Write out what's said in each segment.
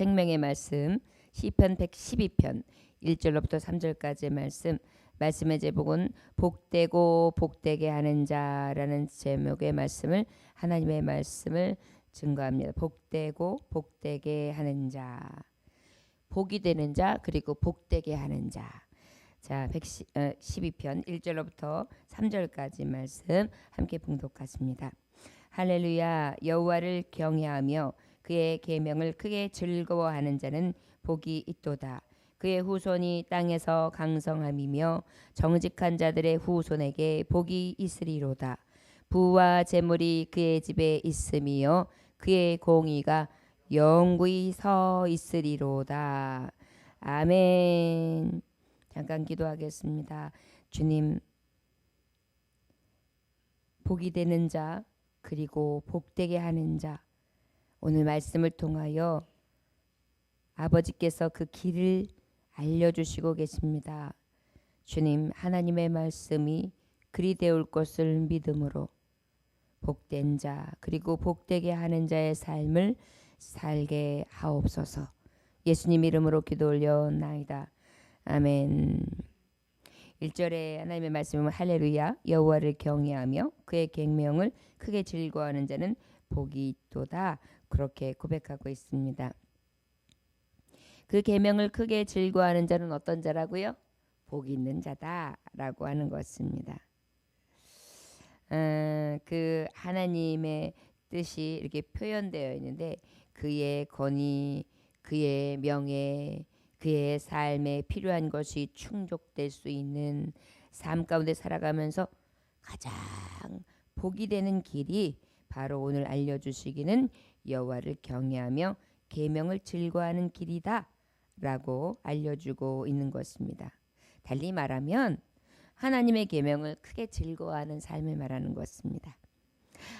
생명의 말씀 시편 112편 1절로부터 3절까지의 말씀 말씀의 제목은 복되고 복되게 하는 자라는 제목의 말씀을 하나님의 말씀을 증거합니다. 복되고 복되게 하는 자. 복이 되는 자 그리고 복되게 하는 자. 자, 112편 1절로부터 3절까지 말씀 함께 봉독하십니다. 할렐루야 여호와를 경외하며 그의 계명을 크게 즐거워하는 자는 복이 있도다. 그의 후손이 땅에서 강성함이며 정직한 자들의 후손에게 복이 있으리로다. 부와 재물이 그의 집에 있으며 그의 공의가 영구히 서 있으리로다. 아멘. 잠깐 기도하겠습니다. 주님, 복이 되는 자, 그리고 복되게 하는 자, 오늘 말씀을 통하여 아버지께서 그 길을 알려주시고 계십니다. 주님, 하나님의 말씀이 그리 되올 것을 믿음으로 복된 자, 그리고 복되게 하는 자의 삶을 살게 하옵소서. 예수님 이름으로 기도 올려나이다. 아멘. 1절에 하나님의 말씀은 할렐루야 여호와를 경외하며 그의 계명을 크게 즐거워하는 자는 복이 있도다. 그렇게 고백하고 있습니다. 그 계명을 크게 즐거워하는 자는 어떤 자라고요? 복 있는 자다라고 하는 것입니다. 어, 그 하나님의 뜻이 이렇게 표현되어 있는데 그의 권위, 그의 명예, 그의 삶에 필요한 것이 충족될 수 있는 삶 가운데 살아가면서 가장 복이 되는 길이 바로 오늘 알려주시기는 여호와를 경외하며 계명을 즐거워하는 길이다라고 알려주고 있는 것입니다. 달리 말하면 하나님의 계명을 크게 즐거워하는 삶을 말하는 것입니다.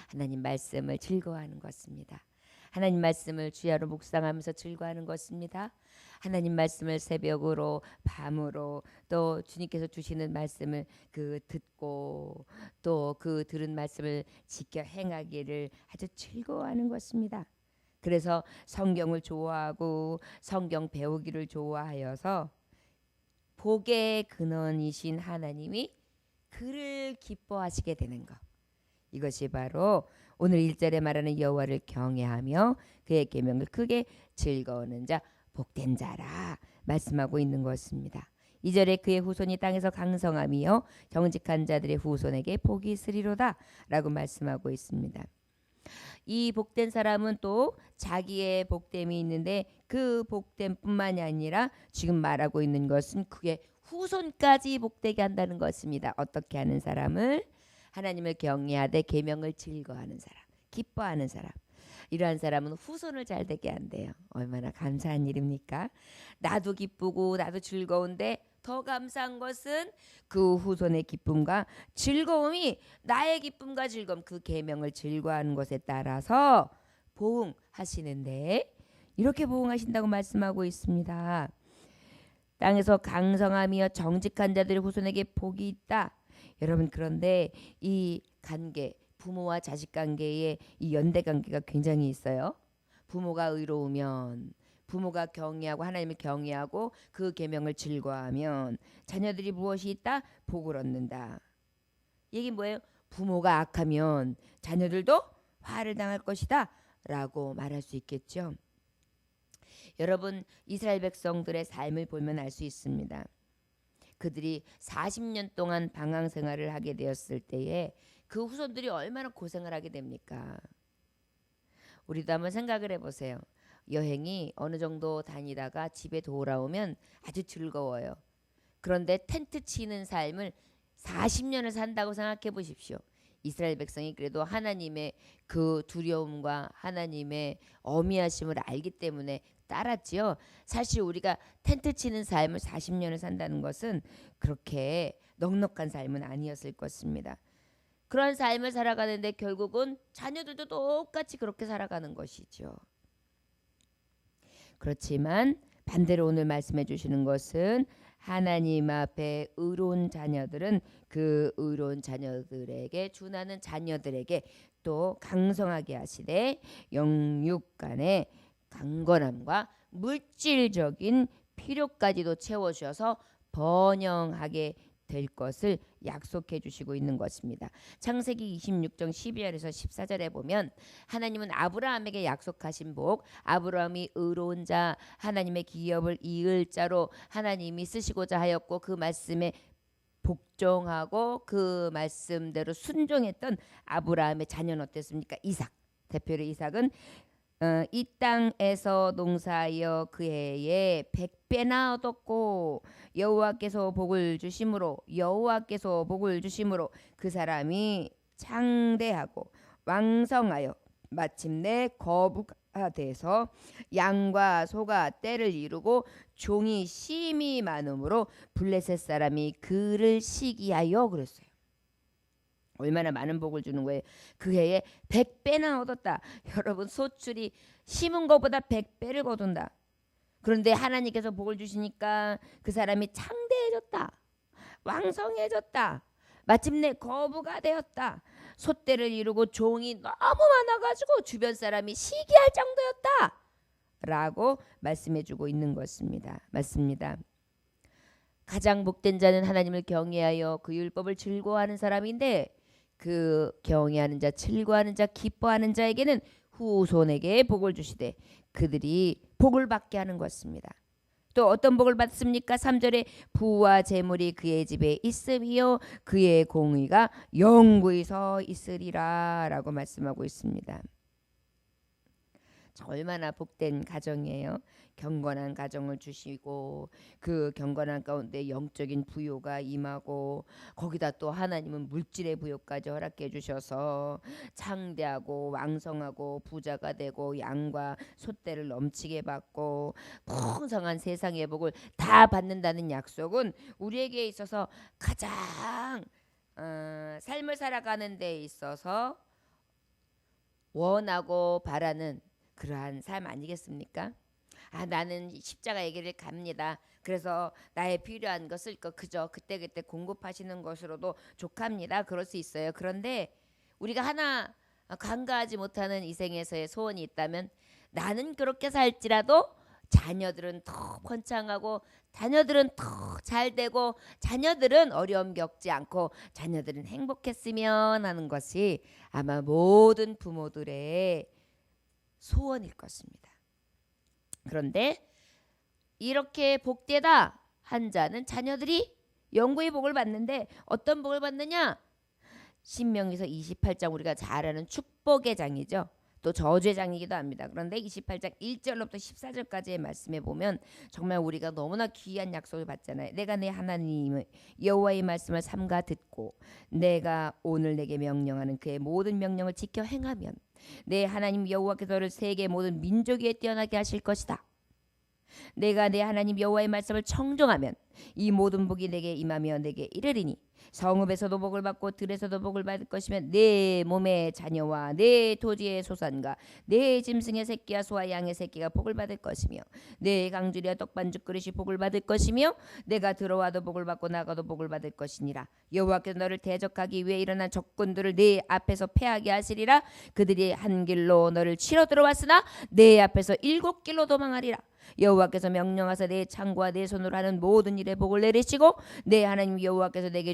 하나님 말씀을 즐거워하는 것입니다. 하나님 말씀을 주야로 묵상하면서 즐거워하는 것입니다. 하나님 말씀을 새벽으로 밤으로 또 주님께서 주시는 말씀을 그 듣고 또 그 들은 말씀을 지켜 행하기를 아주 즐거워하는 것입니다. 그래서 성경을 좋아하고 성경 배우기를 좋아하여서 복의 근원이신 하나님이 그를 기뻐하시게 되는 것. 이것이 바로 오늘 1절에 말하는 여호와를 경외하며 그의 계명을 크게 즐거워하는 자 복된 자라 말씀하고 있는 것입니다. 2절에 그의 후손이 땅에서 강성하며 정직한 자들의 후손에게 복이 있으리로다 라고 말씀하고 있습니다. 이 복된 사람은 또 자기의 복됨이 있는데 그 복됨뿐만이 아니라 지금 말하고 있는 것은 그의 후손까지 복되게 한다는 것입니다. 어떻게 하는 사람을 하나님을 경외하되 계명을 즐거워하는 사람, 기뻐하는 사람. 이러한 사람은 후손을 잘 되게 한대요. 얼마나 감사한 일입니까? 나도 기쁘고 나도 즐거운데 더 감사한 것은 그 후손의 기쁨과 즐거움이 나의 기쁨과 즐거움 그 계명을 즐거워하는 것에 따라서 보응하시는데 이렇게 보응하신다고 말씀하고 있습니다. 땅에서 강성하며 정직한 자들의 후손에게 복이 있다. 여러분 그런데 이 관계 부모와 자식 관계의 이 연대 관계가 굉장히 있어요. 부모가 의로우면 부모가 경외하고 하나님을 경외하고 그 계명을 즐거워하면 자녀들이 무엇이 있다? 복을 얻는다. 이게 뭐예요? 부모가 악하면 자녀들도 화를 당할 것이다. 라고 말할 수 있겠죠. 여러분 이스라엘 백성들의 삶을 보면 알 수 있습니다. 그들이 40년 동안 방황 생활을 하게 되었을 때에 그 후손들이 얼마나 고생을 하게 됩니까? 우리도 한번 생각을 해보세요. 여행이 어느 정도 다니다가 집에 돌아오면 아주 즐거워요. 그런데 텐트 치는 삶을 40년을 산다고 생각해 보십시오. 이스라엘 백성이 그래도 하나님의 그 두려움과 하나님의 어미하심을 알기 때문에 따랐지요. 사실 우리가 텐트 치는 삶을 40년을 산다는 것은 그렇게 넉넉한 삶은 아니었을 것입니다. 그런 삶을 살아가는데 결국은 자녀들도 똑같이 그렇게 살아가는 것이죠. 그렇지만 반대로 오늘 말씀해 주시는 것은 하나님 앞에 의로운 자녀들은 그 의로운 자녀들에게 준하는 자녀들에게 또 강성하게 하시되 영육 간의 강건함과 물질적인 필요까지도 채워주셔서 번영하게 될 것을 약속해 주시고 있는 것입니다. 창세기 26장 12절에서 14절에 보면 하나님은 아브라함에게 약속하신 복, 아브라함이 의로운 자, 하나님의 기업을 이을 자로 하나님이 쓰시고자 하였고 그 말씀에 복종하고 그 말씀대로 순종했던 아브라함의 자녀는 어땠습니까? 이삭. 대표로 이삭은 어, 이 땅에서 농사하여 그 해에 백배나 얻었고 여호와께서 복을 주심으로 여호와께서 복을 주심으로 그 사람이 창대하고 왕성하여 마침내 거부가 돼서 양과 소가 때를 이루고 종이 심이 많음으로 블레셋 사람이 그를 시기하여 그랬어요. 얼마나 많은 복을 주는 거예요. 그 해에 100배나 얻었다. 여러분 소출이 심은 것보다 100배를 거둔다. 그런데 하나님께서 복을 주시니까 그 사람이 창대해졌다. 왕성해졌다. 마침내 거부가 되었다. 소떼를 이루고 종이 너무 많아가지고 주변 사람이 시기할 정도였다. 라고 말씀해주고 있는 것입니다. 맞습니다. 가장 복된 자는 하나님을 경외하여 그 율법을 즐거워하는 사람인데 그 경외하는 자, 즐거워하는 자, 기뻐하는 자에게는 후손에게 복을 주시되 그들이 복을 받게 하는 것입니다. 또 어떤 복을 받습니까? 3절에 부와 재물이 그의 집에 있으며 그의 공의가 영구히 서 있으리라라고 말씀하고 있습니다. 얼마나 복된 가정이에요. 경건한 가정을 주시고 그 경건한 가운데 영적인 부요가 임하고 거기다 또 하나님은 물질의 부요까지 허락해 주셔서 창대하고 왕성하고 부자가 되고 양과 소떼를 넘치게 받고 풍성한 세상의 복을 다 받는다는 약속은 우리에게 있어서 가장 어, 삶을 살아가는 데 있어서 원하고 바라는 그러한 삶 아니겠습니까? 아 나는 십자가의 길을 갑니다. 그래서 나의 필요한 것을 거 그저 그때그때 공급하시는 것으로도 족합니다. 그럴 수 있어요. 그런데 우리가 하나 간과하지 못하는 이 생에서의 소원이 있다면 나는 그렇게 살지라도 자녀들은 더 번창하고 자녀들은 더 잘 되고 자녀들은 어려움 겪지 않고 자녀들은 행복했으면 하는 것이 아마 모든 부모들의 소원일 것입니다. 그런데 이렇게 복되다 한 자는 자녀들이 영구의 복을 받는데 어떤 복을 받느냐? 신명기서 28장 우리가 잘 아는 축복의 장이죠. 또 저주의 장이기도 합니다. 그런데 28장 1절로부터 14절까지의 말씀에 보면 정말 우리가 너무나 귀한 약속을 받잖아요. 내가 내 하나님의 여호와의 말씀을 삼가 듣고 내가 오늘 내게 명령하는 그의 모든 명령을 지켜 행하면 내 하나님 여호와께서 를 세계 모든 민족 위에 뛰어나게 하실 것이다. 내가 내 하나님 여호와의 말씀을 청종하면 이 모든 복이 내게 임하며 내게 이르리니 성읍에서도 복을 받고 들에서도 복을 받을 것이며 내 몸의 자녀와 내 토지의 소산과 내 짐승의 새끼와 소와 양의 새끼가 복을 받을 것이며 내 강주리와 떡반죽 그릇이 복을 받을 것이며 내가 들어와도 복을 받고 나가도 복을 받을 것이니라. 여호와께서 너를 대적하기 위해 일어난 적군들을 내 앞에서 패하게 하시리라. 그들이 한 길로 너를 치러 들어왔으나 내 앞에서 일곱 길로 도망하리라. 여호와께서 명령하사 내 창과 내 손으로 하는 모든 일에 복을 내리시고 내 하나님 여호와께서 내게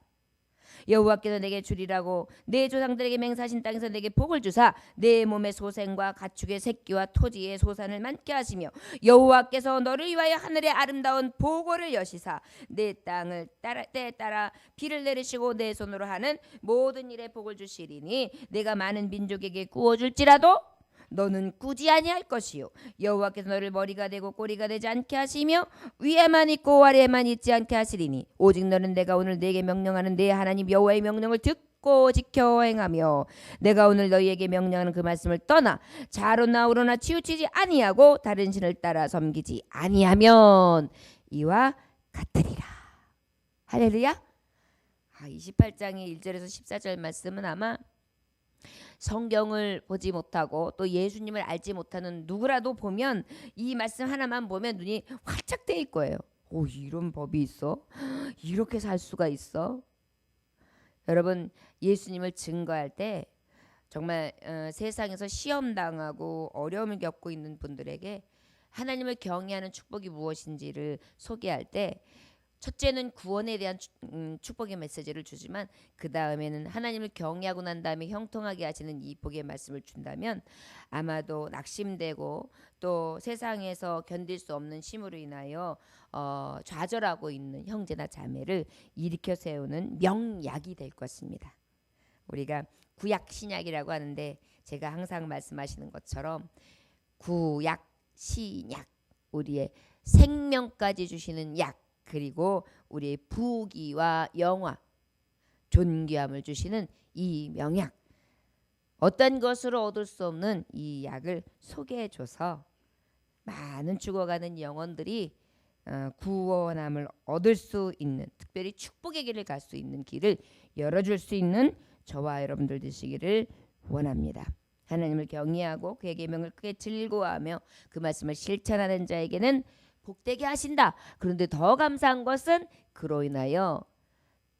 여호와께서 내게 주리라고 내 조상들에게 맹사하신 땅에서 내게 복을 주사 내 몸의 소생과 가축의 새끼와 토지의 소산을 많게 하시며 여호와께서 너를 위하여 하늘의 아름다운 보고를 여시사 내 땅을 따라 때에 따라 비를 내리시고 내 손으로 하는 모든 일에 복을 주시리니 내가 많은 민족에게 구워줄지라도 너는 꾸지 아니할 것이요. 여호와께서 너를 머리가 되고 꼬리가 되지 않게 하시며 위에만 있고 아래에만 있지 않게 하시리니 오직 너는 내가 오늘 내게 명령하는 내 하나님 여호와의 명령을 듣고 지켜 행하며 내가 오늘 너희에게 명령하는 그 말씀을 떠나 자로나 우로나 치우치지 아니하고 다른 신을 따라 섬기지 아니하면 이와 같으리라. 할렐루야. 아, 28장의 1절에서 14절 말씀은 아마 성경을 보지 못하고 또 예수님을 알지 못하는 누구라도 보면 이 말씀 하나만 보면 눈이 활짝 뜨일 거예요. 오 이런 법이 있어? 이렇게 살 수가 있어? 여러분 예수님을 증거할 때 정말 어, 세상에서 시험 당하고 어려움을 겪고 있는 분들에게 하나님을 경외하는 축복이 무엇인지를 소개할 때 첫째는 구원에 대한 축- 음, 축복의 메시지를 주지만 그 다음에는 하나님을 경외하고 난 다음에 형통하게 하시는 이 복의 말씀을 준다면 아마도 낙심되고 또 세상에서 견딜 수 없는 힘으로 인하여 어, 좌절하고 있는 형제나 자매를 일으켜 세우는 명약이 될 것입니다. 우리가 구약 신약이라고 하는데 제가 항상 말씀하시는 것처럼 구약 신약 우리의 생명까지 주시는 약 그리고 우리의 부귀와 영화 존귀함을 주시는 이 명약 어떤 것으로 얻을 수 없는 이 약을 소개해 줘서 많은 죽어가는 영혼들이 어, 구원함을 얻을 수 있는 특별히 축복의 길을 갈 수 있는 길을 열어줄 수 있는 저와 여러분들 되시기를 원합니다. 하나님을 경외하고 그의 계명을 크게 즐거워하며 그 말씀을 실천하는 자에게는 복되게 하신다. 그런데 더 감사한 것은 그로 인하여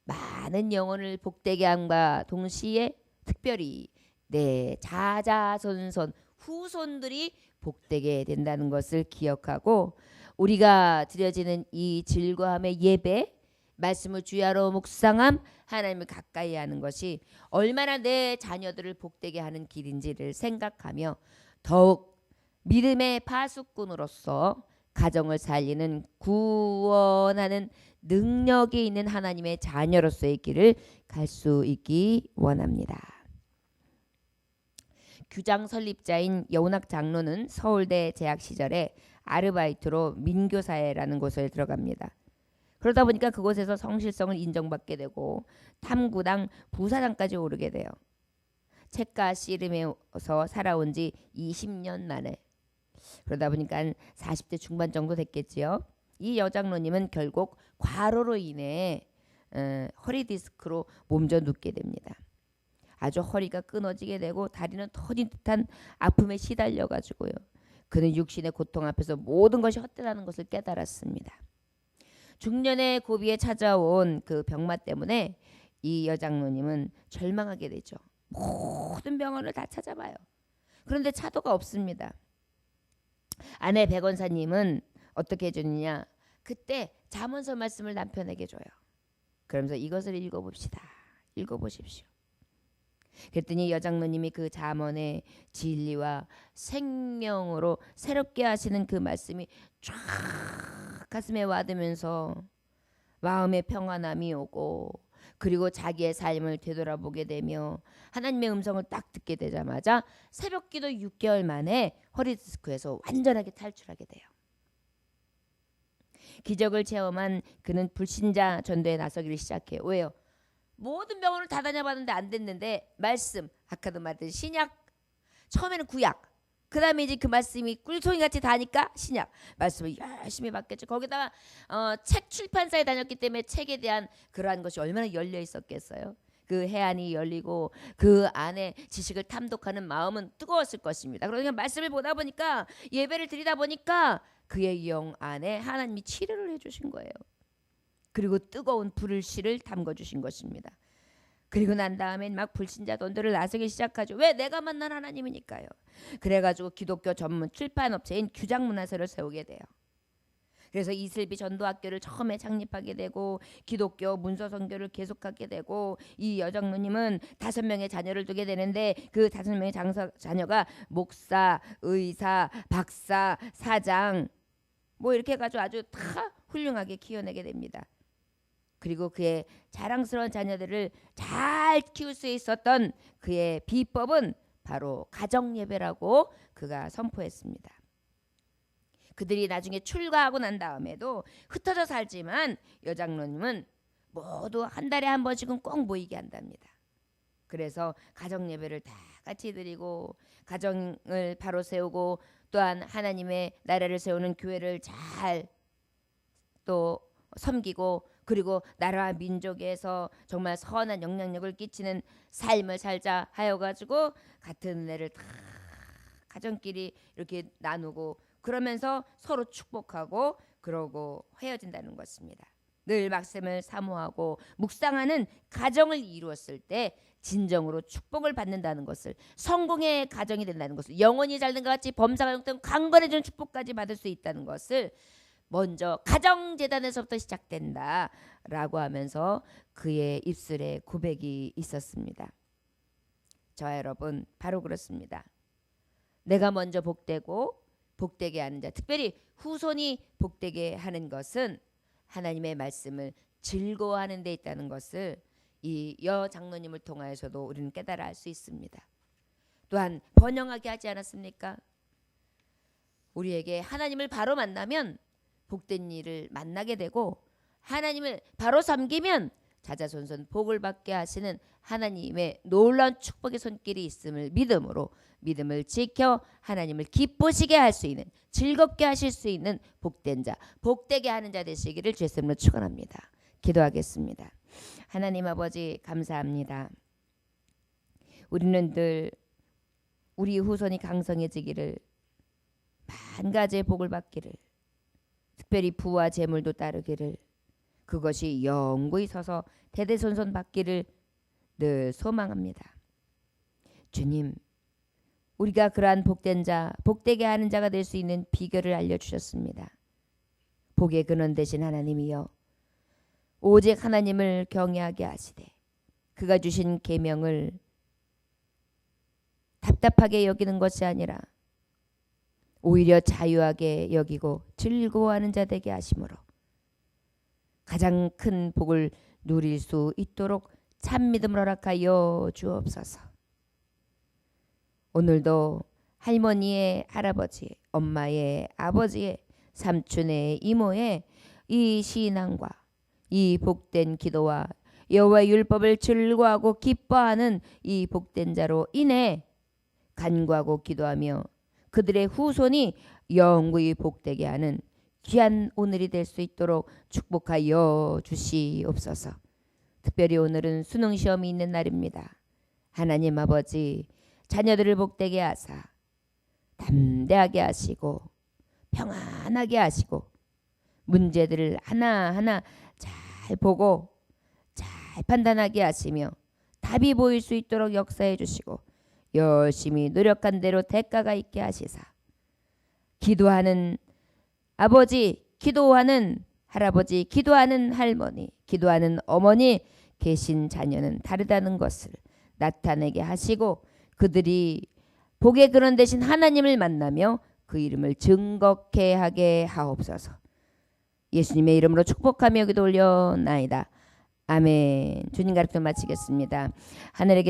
많은 영혼을 복되게 함과 동시에 특별히 내 자자손손 후손들이 복되게 된다는 것을 기억하고 우리가 드려지는 이 즐거움의 예배 말씀을 주야로 묵상함 하나님을 가까이 하는 것이 얼마나 내 자녀들을 복되게 하는 길인지를 생각하며 더욱 믿음의 파수꾼으로서 가정을 살리는 구원하는 능력이 있는 하나님의 자녀로서의 길을 갈 수 있기 원합니다. 규장 설립자인 여운학 장로는 서울대 재학 시절에 아르바이트로 민교사회라는 곳에 들어갑니다. 그러다 보니까 그곳에서 성실성을 인정받게 되고 탐구당 부사장까지 오르게 돼요. 책과 씨름에서 살아온 지 20년 만에 그러다 보니까 한 40대 중반 정도 됐겠지요. 이 여장로님은 결국 과로로 인해 어, 허리 디스크로 몸져 눕게 됩니다. 아주 허리가 끊어지게 되고 다리는 터진 듯한 아픔에 시달려 가지고요. 그는 육신의 고통 앞에서 모든 것이 헛되다는 것을 깨달았습니다. 중년의 고비에 찾아온 그 병마 때문에 이 여장로님은 절망하게 되죠. 모든 병원을 다 찾아봐요. 그런데 차도가 없습니다. 아내 백원사님은 어떻게 해주느냐? 그때 잠언서 말씀을 남편에게 줘요. 그러면서 이것을 읽어봅시다. 읽어보십시오. 그랬더니 여장로님이 그 잠언의 진리와 생명으로 새롭게 하시는 그 말씀이 쫙 가슴에 와닿으면서 마음의 평안함이 오고 그리고 자기의 삶을 되돌아보게 되며 하나님의 음성을 딱 듣게 되자마자 새벽기도 6개월 만에 허리 디스크에서 완전하게 탈출하게 돼요. 기적을 체험한 그는 불신자 전도에 나서기를 시작해요. 왜요? 모든 병원을 다 다녀봤는데 안 됐는데 말씀 아까도 말했듯이 신약 처음에는 구약 그 다음에 이제 그 말씀이 꿀송이 같이 다니까 신약 말씀을 열심히 받겠죠. 거기다가 어, 책 출판사에 다녔기 때문에 책에 대한 그러한 것이 얼마나 열려 있었겠어요. 그 해안이 열리고 그 안에 지식을 탐독하는 마음은 뜨거웠을 것입니다. 그러니까 말씀을 보다 보니까 예배를 드리다 보니까 그의 영 안에 하나님이 치료를 해주신 거예요. 그리고 뜨거운 불을 씨를 담궈 주신 것입니다. 그리고 난 다음엔 막 불신자돈들을 나서기 시작하죠. 왜 내가 만난 하나님이니까요. 그래가지고 기독교 전문 출판업체인 규장문화서를 세우게 돼요. 그래서 이슬비 전도학교를 처음에 창립하게 되고 기독교 문서 선교를 계속하게 되고 이 여장로님은 다섯 명의 자녀를 두게 되는데 그 다섯 명의 장사, 자녀가 목사, 의사, 박사, 사장 뭐 이렇게 해가지고 아주 다 훌륭하게 키워내게 됩니다. 그리고 그의 자랑스러운 자녀들을 잘 키울 수 있었던 그의 비법은 바로 가정 예배라고 그가 선포했습니다. 그들이 나중에 출가하고 난 다음에도 흩어져 살지만 여장로님은 모두 한 달에 한 번씩은 꼭 모이게 한답니다. 그래서 가정 예배를 다 같이 드리고 가정을 바로 세우고 또한 하나님의 나라를 세우는 교회를 잘 또 섬기고 그리고 나라와 민족에서 정말 선한 영향력을 끼치는 삶을 살자 하여 가지고 같은 은혜를 다 가정끼리 이렇게 나누고 그러면서 서로 축복하고 그러고 헤어진다는 것입니다. 늘 말씀을 사모하고 묵상하는 가정을 이루었을 때 진정으로 축복을 받는다는 것을 성공의 가정이 된다는 것을 영원히 잘된 것 같이 범사가 영등 강건해지는 축복까지 받을 수 있다는 것을 먼저 가정 재단에서부터 시작된다 라고 하면서 그의 입술에 고백이 있었습니다. 저와 여러분 바로 그렇습니다. 내가 먼저 복되고 복되게 하는 자, 특별히 후손이 복되게 하는 것은 하나님의 말씀을 즐거워하는 데 있다는 것을 이 여 장로님을 통하여서도 우리는 깨달아 알 수 있습니다. 또한 번영하게 하지 않았습니까? 우리에게 하나님을 바로 만나면 복된 일을 만나게 되고 하나님을 바로 섬기면 자자손손 복을 받게 하시는 하나님의 놀라운 축복의 손길이 있음을 믿음으로 믿음을 지켜 하나님을 기쁘시게 할 수 있는 즐겁게 하실 수 있는 복된 자, 복되게 하는 자 되시기를 주님으로 축원합니다. 기도하겠습니다. 하나님 아버지 감사합니다. 우리는 늘 우리 후손이 강성해지기를 만 가지의 복을 받기를 특별히 부와 재물도 따르기를 그것이 영구히 서서 대대손손 받기를 늘 소망합니다. 주님, 우리가 그러한 복된 자, 복되게 하는 자가 될 수 있는 비결을 알려주셨습니다. 복의 근원 되신 하나님이여, 오직 하나님을 경외하게 하시되 그가 주신 계명을 답답하게 여기는 것이 아니라 오히려 자유하게 여기고 즐거워하는 자 되게 하심으로 가장 큰 복을 누릴 수 있도록 참 믿음을 허락하여 주옵소서. 오늘도 할머니의 할아버지, 엄마의 아버지의 삼촌의 이모의 이 신앙과 이 복된 기도와 여호와의 율법을 즐거워하고 기뻐하는 이 복된 자로 인해 간구하고 기도하며 그들의 후손이 영구히 복되게 하는 귀한 오늘이 될 수 있도록 축복하여 주시옵소서. 특별히 오늘은 수능 시험이 있는 날입니다. 하나님 아버지 자녀들을 복되게 하사 담대하게 하시고 평안하게 하시고 문제들을 하나하나 잘 보고 잘 판단하게 하시며 답이 보일 수 있도록 역사해 주시고 열심히 노력한 대로 대가가 있게 하시사 기도하는 아버지, 기도하는 할아버지, 기도하는 할머니, 기도하는 어머니 계신 자녀는 다르다는 것을 나타내게 하시고 그들이 복의 근원 대신 하나님을 만나며 그 이름을 증거케 하게 하옵소서. 예수님의 이름으로 축복하며 기도 올려나이다. 아멘. 주님 가르쳐 마치겠습니다. 하늘에게